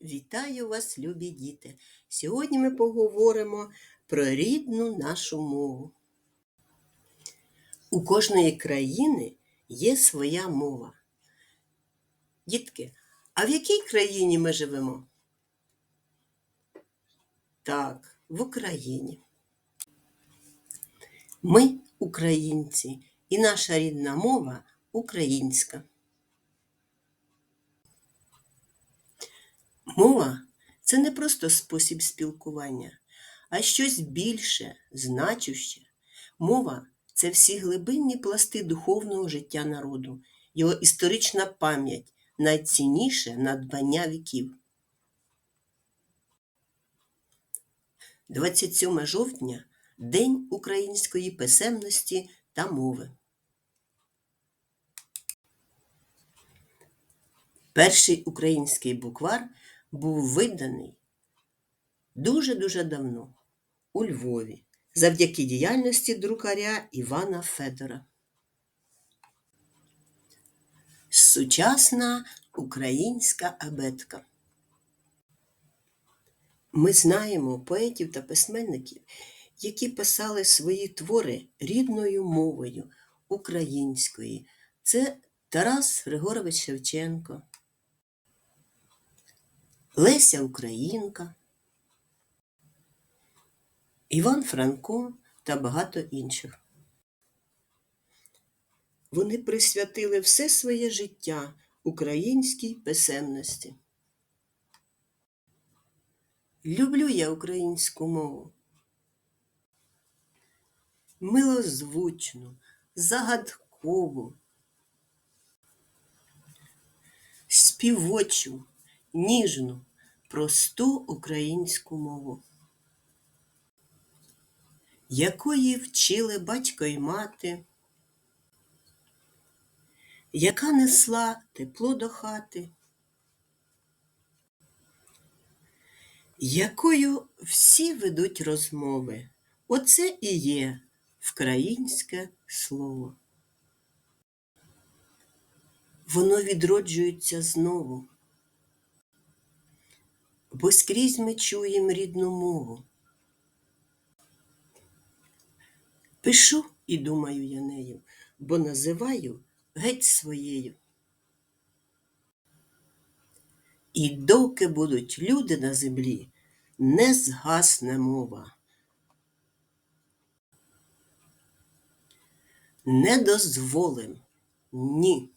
Вітаю вас, любі діти! Сьогодні ми поговоримо про рідну нашу мову. У кожної країни є своя мова. Дітки, а в якій країні ми живемо? Так, в Україні. Ми українці, і наша рідна мова українська. Мова це не просто спосіб спілкування, а щось більше, значуще. Мова це всі глибинні пласти духовного життя народу, його історична пам'ять, найцінніше надбання віків. 27 жовтня День української писемності та мови. Перший український буквар був виданий дуже-дуже давно у Львові завдяки діяльності друкаря Івана Федора. Сучасна українська абетка. Ми знаємо поетів та письменників, які писали свої твори рідною мовою української. Це Тарас Григорович Шевченко, Леся Українка, Іван Франко та багато інших. Вони присвятили все своє життя українській писемності. Люблю я українську мову. Милозвучну, загадкову, співочу, ніжну, просту українську мову, якої вчили батько й мати, яка несла тепло до хати, якою всі ведуть розмови. Оце і є вкраїнське слово. Воно відроджується знову, бо скрізь ми чуємо рідну мову. Пишу і думаю я нею, бо називаю геть своєю. І доки будуть люди на землі, не згасне мова. Не дозволим, ні.